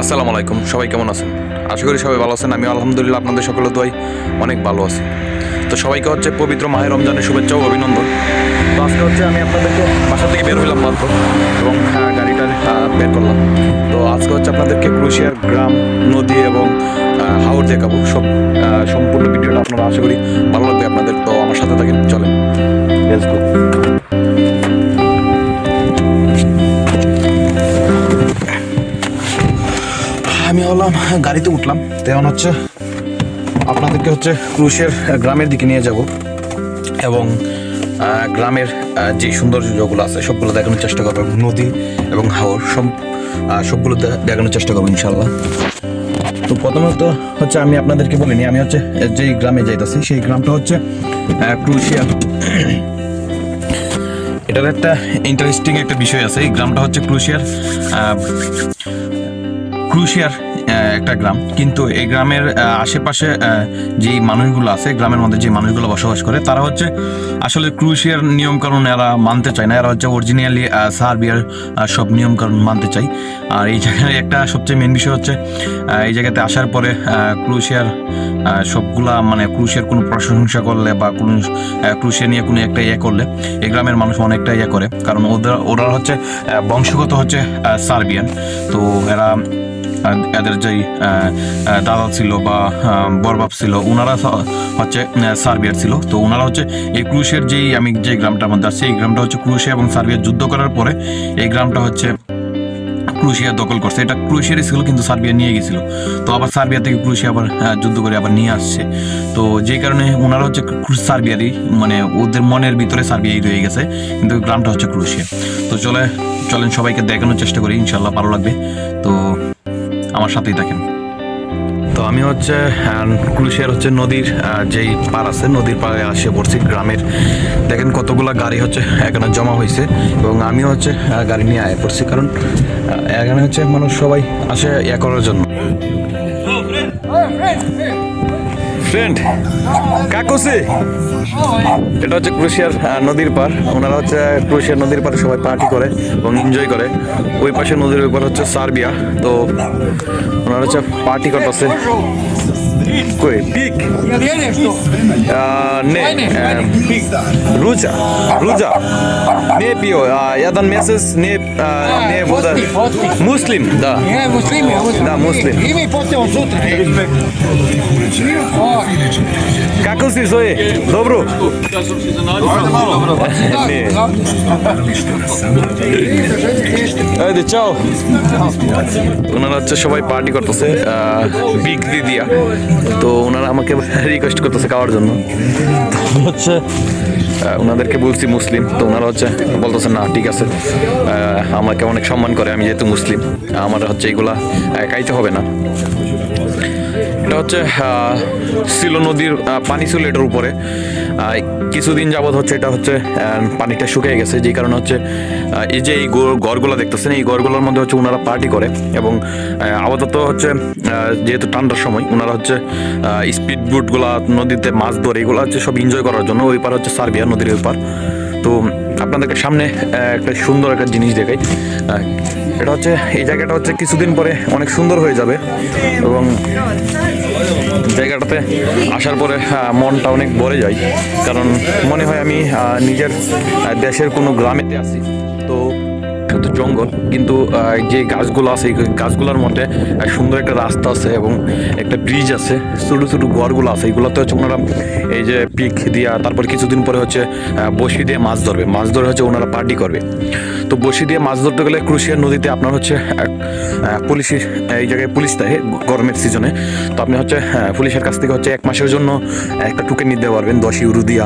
আসসালামু আলাইকুম, সবাই কেমন আছেন? আশা করি সবাই ভালো আছেন আমি আলহামদুলিল্লাহ আপনাদের সকলের দোয়াই অনেক ভালো আছি। তো সবাইকে হচ্ছে পবিত্র মাহের রমজানের শুভেচ্ছা ও অভিনন্দন। তো আজকে হচ্ছে আমি আপনাদেরকে বাসা থেকে বের হইলাম মাত্র এবং গাড়িটা বের করলাম। তো আজকে হচ্ছে আপনাদেরকে ক্রুশিয়ার গ্রাম, নদী এবং হাওর দেখাবো। সব সম্পূর্ণ ভিডিওটা আপনারা আশা করি ভালো লাগবে আপনাদের। তো আমার সাথে থাকেন, চলেন। গাড়িতে উঠলাম। তেমন হচ্ছে আপনাদেরকে হচ্ছে ক্রুশের গ্রামের দিকে নিয়ে যাব এবং গ্রামের যে সৌন্দর্যগুলো আছে সবগুলো দেখানোর চেষ্টা করব এবং নদী এবং হাওর সব সবগুলো দেখানোর চেষ্টা করব ইনশাল্লাহ তো প্রথমত হচ্ছে আমি আপনাদেরকে বলিনি আমি হচ্ছে যেই গ্রামে যাইতেছি, সেই গ্রামটা হচ্ছে ক্রুশিয়া। এটার একটা ইন্টারেস্টিং একটা বিষয় আছে, এই গ্রামটা হচ্ছে ক্রুশিয়ার ক্রুশিয়ার একটা গ্রাম। কিন্তু এই গ্রামের আশেপাশে যেই মানুষগুলো আছে, গ্রামের মধ্যে যে মানুষগুলো বসবাস করে, তারা হচ্ছে আসলে ক্রুশিয়ার নিয়ম কানুন এরা মানতে চায় না। এরা হচ্ছে অরিজিনালি সার্বিয়ার সব নিয়ম কানুন মানতে চায়। আর এই জায়গায় একটা সবচেয়ে মেন বিষয় হচ্ছে এই জায়গাতে আসার পরে ক্রুশিয়ার সবগুলা মানে ক্রুশিয়ার কোনো প্রশংসা করলে বা কোনো ক্রুশিয়া নিয়ে কোনো একটা ইয়ে করলে, এই গ্রামের মানুষ অনেকটা ইয়ে করে। কারণ ওদের, ওরা হচ্ছে বংশগত হচ্ছে সার্বিয়ান। তো এরা এদের যেই দাদা ছিল বা আহ, বরবাপ ছিল ওনারা হচ্ছে সার্বিয়ার ছিল। তো ওনারা হচ্ছে এই ক্রুশের যেই আমি যে গ্রামটার মধ্যে আছি এই গ্রামটা হচ্ছে ক্রুশিয়া এবং সার্বিয়ার যুদ্ধ করার পরে এই গ্রামটা হচ্ছে ক্রুশিয়া দখল করছে। এটা ক্রুশিয়ারই ছিল কিন্তু সার্বিয়া নিয়ে গেছিল। তো আবার সার্বিয়া থেকে ক্রুশিয়া আবার যুদ্ধ করে আবার নিয়ে আসছে। তো যে কারণে ওনারা হচ্ছে সার্বিয়ারই মানে ওদের মনের ভিতরে সার্বিয়াই রয়ে গেছে কিন্তু গ্রামটা হচ্ছে ক্রুশিয়া। তো চলে চলেন সবাইকে দেখানোর চেষ্টা করি ইনশাল্লাহ ভালো লাগবে। তো আমার সাথেই থাকেন। তো আমি হচ্ছে কুলশিয়ার হচ্ছে নদীর যেই পার আছে, নদীর পাড়ে আসে পড়ছি গ্রামের। দেখেন কতগুলো গাড়ি হচ্ছে, এখানে জমা হয়েছে এবং আমিও হচ্ছে গাড়ি নিয়ে আয় পড়ছি। কারণ এখানে হচ্ছে মানুষ সবাই আসে ইয়ে করার জন্য। ফ্রেন্ড কাকুসি এটা হচ্ছে ক্রুশিয়ার আহ, নদীর পার ওনারা হচ্ছে ক্রুশিয়ার নদীর পারে সবাই পার্টি করে এবং এনজয় করে ওই পাশে নদীর ওই পার হচ্ছে সার্বিয়া তো ওনারা হচ্ছে পার্টি করতেছে কই pick ne eh, Ruja Ruja ne pio uh, jedan mjesec ne uh, ne voda muslim da Не, муслими, Da, muslim. И ми потео sutra. Kako si zove dobro Ajde, čao ওনারা হচ্ছে সবাই পার্টি করতেছে বিগ দিদিয়া তো ওনারা আমাকে রিকোয়েস্ট করতেছে খাওয়ার জন্য। তো হচ্ছে ওনাদেরকে বলছি মুসলিম। তো ওনারা হচ্ছে বলতেছে না ঠিক আছে। আমাকে অনেক সম্মান করে আমি যেহেতু মুসলিম আমার হচ্ছে এগুলা খাইতে হবে না। এটা হচ্ছে সিলো নদীর পানি ছিল এটার উপরে। কিছুদিন যাবৎ হচ্ছে এটা হচ্ছে পানিটা শুকিয়ে গেছে, যেই কারণে হচ্ছে এই যে এই গো- ঘরগুলো দেখতেছেন, এই ঘরগুলোর মধ্যে হচ্ছে ওনারা পার্টি করে এবং আপাতত হচ্ছে যেহেতু ঠান্ডার সময় ওনারা হচ্ছে স্পিড বুটগুলা নদীতে মাছ ধরে, এগুলো হচ্ছে সব এনজয় করার জন্য, ওই পার হচ্ছে সার্বিয়া নদীর ওই পার। তো, আপনাদেরকে সামনে একটা সুন্দর একটা জিনিস দেখাই। এটা হচ্ছে, এই জায়গাটা হচ্ছে কিছুদিন পরে অনেক সুন্দর হয়ে যাবে এবং জায়গাটাতে আসার পরে মনটা অনেক ভরে যায়। কারণ মনে হয় আমি নিজের দেশের কোনো গ্রামেতে আছি। তো শুধু জঙ্গল, কিন্তু যে গাছগুলো আছে, এই গাছগুলোর মধ্যে সুন্দর একটা রাস্তা আছে এবং একটা ব্রিজ আছে। ছোটো ছোটো ঘরগুলো আছে, এগুলোতে হচ্ছে ওনারা এই যে পিক দিয়া, তারপর কিছুদিন পরে হচ্ছে বসি দিয়ে মাছ ধরবে। মাছ ধরে হচ্ছে ওনারা পার্টি করবে। তো বসি দিয়ে মাছ ধরতে গেলে ক্রুশিয়ার নদীতে আপনার হচ্ছে পুলিশ, এই জায়গায় পুলিশ থাকে গরমের সিজনে তো আপনি হচ্ছে পুলিশের কাছ থেকে হচ্ছে এক মাসের জন্য একটা টুকে নিতে পারবেন, দশ ইউরো দিয়া।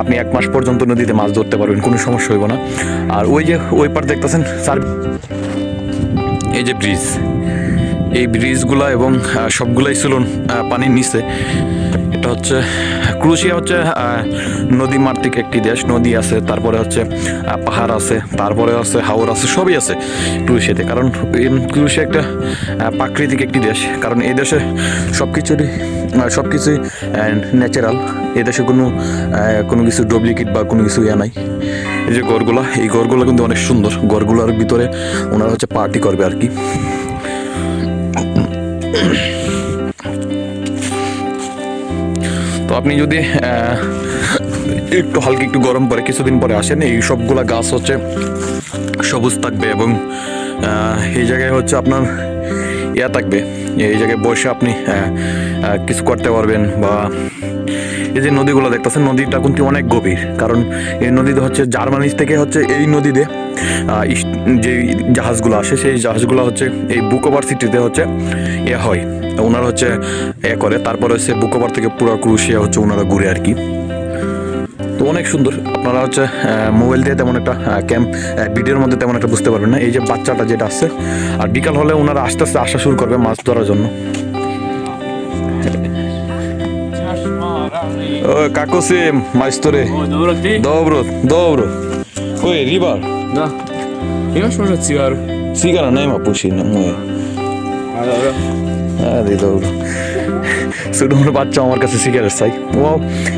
আপনি এক মাস পর্যন্ত নদীতে মাছ ধরতে পারবেন, কোনো সমস্যা হইব না। আর ওই যে, ওই পার দেখতেছেন স্যার এই যে ব্রিজ এই ব্রিজগুলা এবং সবগুলাই ছিল পানির নিচে। হচ্ছে, ক্রুশিয়া হচ্ছে নদী মাতৃক একটি দেশ, নদী আছে, তারপরে হচ্ছে পাহাড় আছে, তারপরে আছে, হাওর আছে, সবই আছে ক্রুশিয়াতে। কারণ ক্রুশিয়া একটা প্রাকৃতিক একটি দেশ। কারণ এই দেশে সব কিছুরই সব কিছুই ন্যাচারাল এই দেশে কোনো কোনো কিছু ডুপ্লিকেট বা কোনো কিছু ইয়ে নাই। এই যে গড়গুলা, এই গড়গুলো কিন্তু অনেক সুন্দর। গড়গুলোর ভিতরে ওনারা হচ্ছে পার্টি করবে আর কি। আপনি যদি একটু হালকা একটু গরম পরে কিছুদিন পরে আসেন, এই সবগুলা গাছ হচ্ছে সবুজ থাকবে এবং এই জায়গায় হচ্ছে আপনার ইয়া থাকবে। এই জায়গায় বসে আপনি কিছু করতে পারবেন বা এই যে নদীগুলো দেখতেছেন, নদীটা কিন্তু অনেক গভীর। কারণ এই নদীতে হচ্ছে জার্মানি থেকে হচ্ছে এই নদীতে যে জাহাজগুলো আসে, সেই জাহাজগুলো হচ্ছে এই বুকোভার সিটিতে হচ্ছে এ হয়। ওনারা হচ্ছে এ করে। তারপরে হচ্ছে বুকোভার থেকে পুরো ক্রুশিয়া হচ্ছে ওনারা ঘুরে আর কি। তো অনেক সুন্দর। আপনারা হচ্ছে মোবাইল দিয়ে তেমন একটা ক্যাম্প ভিডিওর মধ্যে তেমন একটা বুঝতে পারবেন না। এই যে বাচ্চাটা যেটা আসছে, আর বিকাল হলে ওনারা আস্তে আস্তে আসা শুরু করবে মাছ ধরার জন্য। ও কাকু সিম মাছ ধরে O, dobro ty? Dobro, dobro. Koji, ribar? Da. Imaš možda cigaru? Cigara nema pušine moje. A dobro. আরে dobro. ছোট ছোট বাচ্চা আমার কাছে সিগারেট চাই ও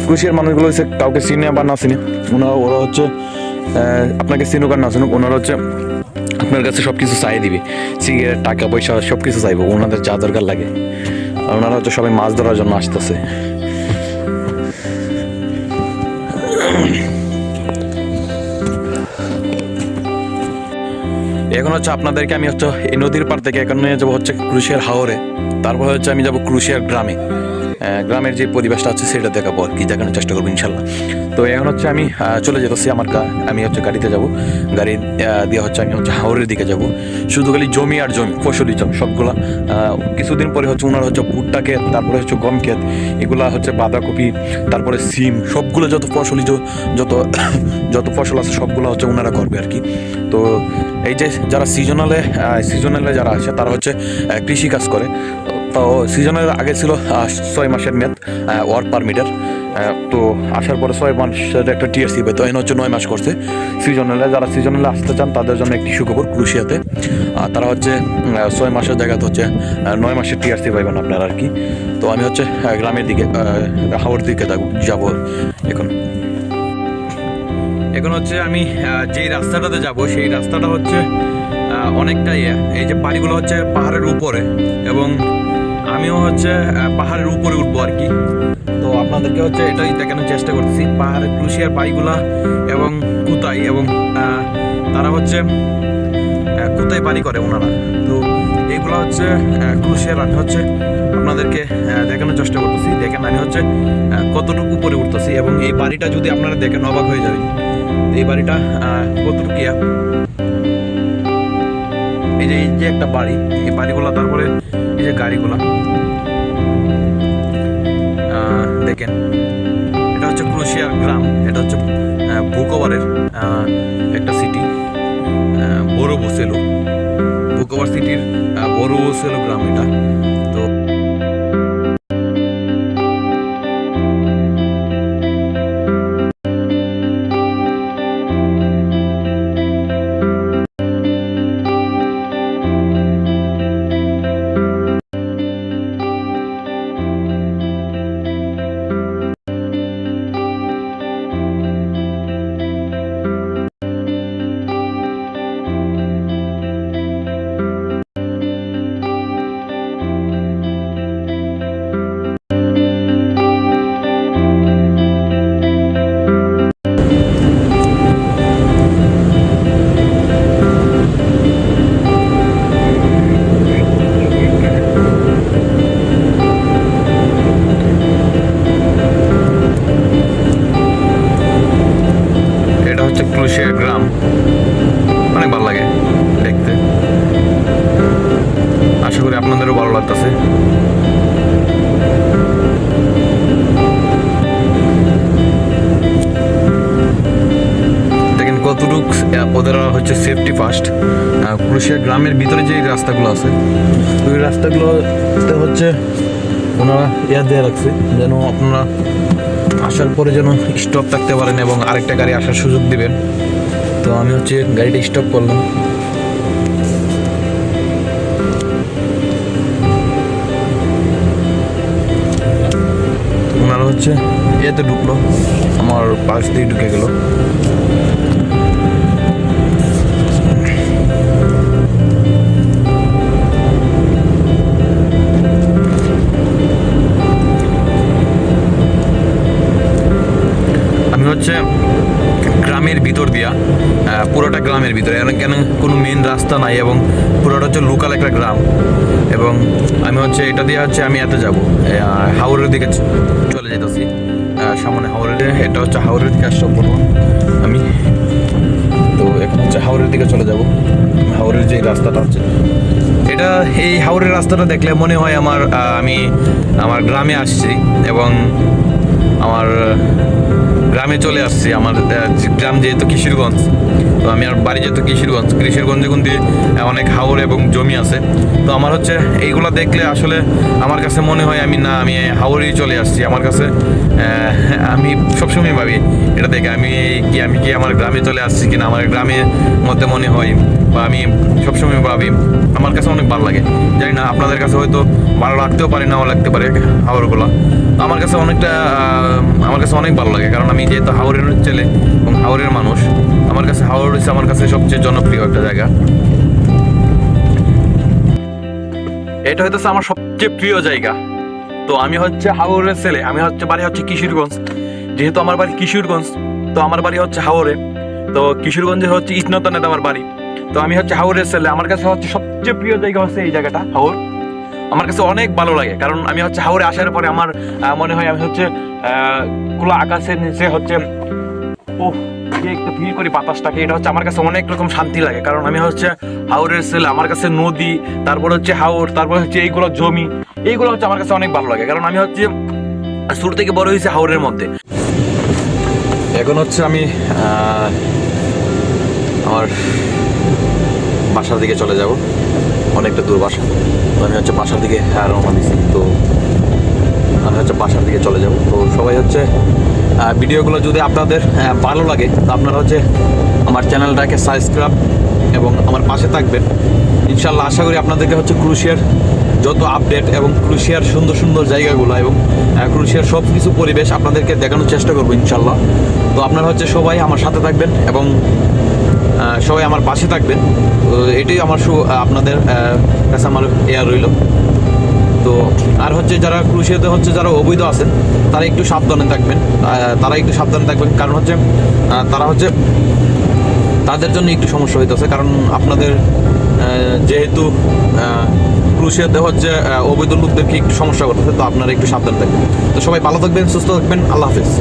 কুশিয়ার মানুষগুলো হচ্ছে কাউকে চিনে বা না চিনে ওনারা ওরা হচ্ছে আপনাকে চিনুক আর না চিনুক ওনারা হচ্ছে আপনার কাছে সব কিছু চাই দিবে সিগারেট টাকা পয়সা সব কিছু চাইব ওনাদের যা দরকার লাগে আর ওনারা হচ্ছে সবাই মাছ ধরার জন্য আসতেছে এখন হচ্ছে আপনাদেরকে আমি হচ্ছে এই নদীর পার থেকে এখন যাব হচ্ছে ক্রুশিয়ার হাওরে। তারপর হচ্ছে আমি যাব ক্রুশিয়ার গ্রামে। গ্রামের যে পরিবেশটা আছে সেটা দেখাবো আর কি দেখানোর চেষ্টা করব ইনশাল্লাহ। তো এখন হচ্ছে আমি চলে যেতেছি আমার গা- আমি হচ্ছে গাড়িতে যাব। গাড়ি দিয়ে হচ্ছে আমি হচ্ছে হাওরের দিকে যাব। শুধু খালি জমি আর জমি ফসলি জমি সবগুলা। কিছুদিন পরে হচ্ছে ওনার হচ্ছে ভুট্টা ক্ষেত তারপরে হচ্ছে গম ক্ষেত এগুলা হচ্ছে বাঁধাকপি তারপরে সিম সবগুলো যত ফসলি যত যত ফসল আছে সবগুলো হচ্ছে ওনারা করবে আর কি। তো এই যে যারা সিজনালে সিজনালে যারা আছে তারা হচ্ছে আহ, কৃষি কাজ করে। তো সিজনের আগে ছিল ছয় মাসের মেয়াদ ওয়ার্ক পারমিটার তো আসার পরে ছয় মাসের একটা টিআরসি পেতো এনে হচ্ছে নয় মাস করছে। সিজনালে যারা সিজনালে আসতে চান তাদের জন্য একটি সুখবর ক্রুশিয়াতে। তারা হচ্ছে ছয় মাসের জায়গাতে হচ্ছে নয় মাসের টিআরসি পাইবেন আপনারা আর কি। তো আমি হচ্ছে গ্রামের দিকে আহ, হাওড়ের দিকে যাব এখন। এখন হচ্ছে আমি যেই রাস্তাটাতে যাব সেই রাস্তাটা হচ্ছে অনেকটাই এই যে বাড়িগুলো হচ্ছে পাহাড়ের উপরে এবং আমিও হচ্ছে পাহাড়ের উপরে উঠবো আর কি। তো আপনাদেরকে হচ্ছে এটাই দেখানোর চেষ্টা করতেছি পাহাড়ের ক্রুশিয়ার বাড়িগুলা এবং কুতাই এবং তারা হচ্ছে কোথায় বাড়ি করে ওনারা। তো এইগুলো হচ্ছে ক্রুশিয়ার আমি হচ্ছে। আপনাদেরকে দেখানোর চেষ্টা করতেছি, দেখেন আমি হচ্ছে কতটুকু উপরে উঠতেছি এবং এই বাড়িটা যদি আপনারা দেখেন অবাক হয়ে যাবেন। এই বাড়িটা কতটুকু এই যে এই যে একটা বাড়ি, এই বাড়িগুলো তারপরে এই যে গাড়িগুলো দেখেন, এটা হচ্ছে ক্রোশিয়ার গ্রাম, এটা হচ্ছে বুকোভারের একটা সিটি বড় বসেলো। বুকোভার সিটির বড় বসেলো গ্রাম এটা। ক্রুশিয়া গ্রামের ভিতরে যে রাস্তাগুলো আছে, ওই রাস্তাগুলোতে হচ্ছে ওনারা ইয়া দিয়ে রাখছে, যেন আপনারা আসার পরে যেন স্টপ থাকতে পারেন এবং আরেকটা গাড়ি আসার সুযোগ দিবেন। তো আমি হচ্ছে গাড়িটা স্টপ করলাম। ওনারা হচ্ছে এতে ঢুকলো, আমার পাশ দিয়ে ঢুকে গেল। গ্রামের ভিতরে কেন কোনো মেন রাস্তা নাই এবং পুরোটা হচ্ছে লোকাল একটা গ্রাম। এবং আমি হচ্ছে এটা দিয়ে হচ্ছে আমি এতে যাব। হাওড়ের দিকে চলে যেতেছি। সামনে হাওড়ের এটা হচ্ছে হাওড়ের দিকে বর্তমান আমি তো এখন হচ্ছে হাওড়ের দিকে চলে যাব। হাওড়ের যে রাস্তাটা হচ্ছে, এটা এই হাওড়ের রাস্তাটা দেখলে মনে হয় আমার আমি আমার গ্রামে আসছি। এবং আমার গ্রামে চলে আসছি, আমার গ্রাম যেহেতু কিশোরগঞ্জ, তো আমি আর বাড়ি যেহেতু কিশোরগঞ্জ, কিশোরগঞ্জে কিন্তু অনেক হাওর এবং জমি আছে। তো আমার হচ্ছে এইগুলো দেখলে আসলে আমার কাছে মনে হয় আমি না, আমি হাওড়েই চলে আসছি। আমার কাছে আমি সবসময় ভাবি, এটা দেখে আমি কি আমি কি আমার গ্রামে চলে আসছি কিনা? আমার গ্রামের মধ্যে মনে হয়, বা আমি সবসময় ভাবি, আমার কাছে অনেক ভালো লাগে। জানি না, আপনাদের কাছে হয়তো ভালো লাগতেও পারে, নাও লাগতে পারে হাওড়গুলো আমার কাছে অনেকটা আমার কাছে অনেক ভালো লাগে, কারণ আমি যেহেতু হাওড়ের ছেলে এবং হাওড়ের মানুষ, আমার কাছে হাওড় হচ্ছে আমার কাছে সবচেয়ে জনপ্রিয় একটা জায়গা। এটা হইতেছে আমার সবচেয়ে প্রিয় জায়গা। তো আমি হচ্ছে হাওড়ের ছেলে, আমি হচ্ছে, বাড়ি হচ্ছে কিশোরগঞ্জ। যেহেতু আমার বাড়ি কিশোরগঞ্জ, তো আমার বাড়ি হচ্ছে হাওড়ে তো কিশোরগঞ্জে হচ্ছে ইটনতানেতে আমার বাড়ি। তো আমি হচ্ছে হাওড়ের ছেলে, আমার কাছে হচ্ছে সবচেয়ে প্রিয় জায়গা হচ্ছে এই জায়গাটা হাওড় আমার কাছে অনেক ভালো লাগে, কারণ আমি হচ্ছে হাওড়ে আসার পরে আমার মনে হয় আমি হচ্ছে খোলা আকাশের নিচে হচ্ছে ও একটু ফিল করি বাতাসটাকে। এটা হচ্ছে আমার কাছে অনেক রকম শান্তি লাগে, কারণ আমি হচ্ছে হাওড়ের ছেলে আমার কাছে নদী, তারপর হচ্ছে হাওড় তারপর হচ্ছে এইগুলো জমি, এইগুলো হচ্ছে আমার কাছে অনেক ভালো লাগে, কারণ আমি হচ্ছে শুরু থেকে বড় হয়েছে হাওড়ের মধ্যে। এখন হচ্ছে আমি আমার বাসার দিকে চলে যাব। অনেকটা দূর বাসা। আমি হচ্ছে বাসার দিকে হ্যাঁ রওনা দিছি। তো আমি হচ্ছে বাসার দিকে চলে যাব। তো সবাই হচ্ছে ভিডিওগুলো যদি আপনাদের ভালো লাগে, তো আপনারা হচ্ছে আমার চ্যানেলটাকে সাবস্ক্রাইব এবং আমার পাশে থাকবেন। ইনশাল্লাহ আশা করি আপনাদেরকে হচ্ছে ক্রুশিয়ার যত আপডেট এবং ক্রুশিয়ার সুন্দর সুন্দর জায়গাগুলো এবং ক্রুশিয়ার সব কিছু পরিবেশ আপনাদেরকে দেখানোর চেষ্টা করব ইনশাল্লাহ তো আপনারা হচ্ছে সবাই আমার সাথে থাকবেন এবং সবাই আমার পাশে থাকবেন। তো এটাই আমার সু- আপনাদের কাছে আমার এয়ার রইল। তো আর হচ্ছে যারা ক্রুশিয়াতে হচ্ছে যারা অবৈধ আছেন, তারা একটু সাবধানে থাকবেন। তারা একটু সাবধানে থাকবেন, কারণ হচ্ছে তারা হচ্ছে তাদের জন্য একটু সমস্যা হইতেছে। কারণ আপনাদের যেহেতু ক্রুশিয়াতে হচ্ছে অবৈধ লোকদেরকে একটু সমস্যা করতেছে, তো আপনারা একটু সাবধান থাকবেন। তো সবাই ভালো থাকবেন, সুস্থ থাকবেন, আল্লাহ হাফিজ।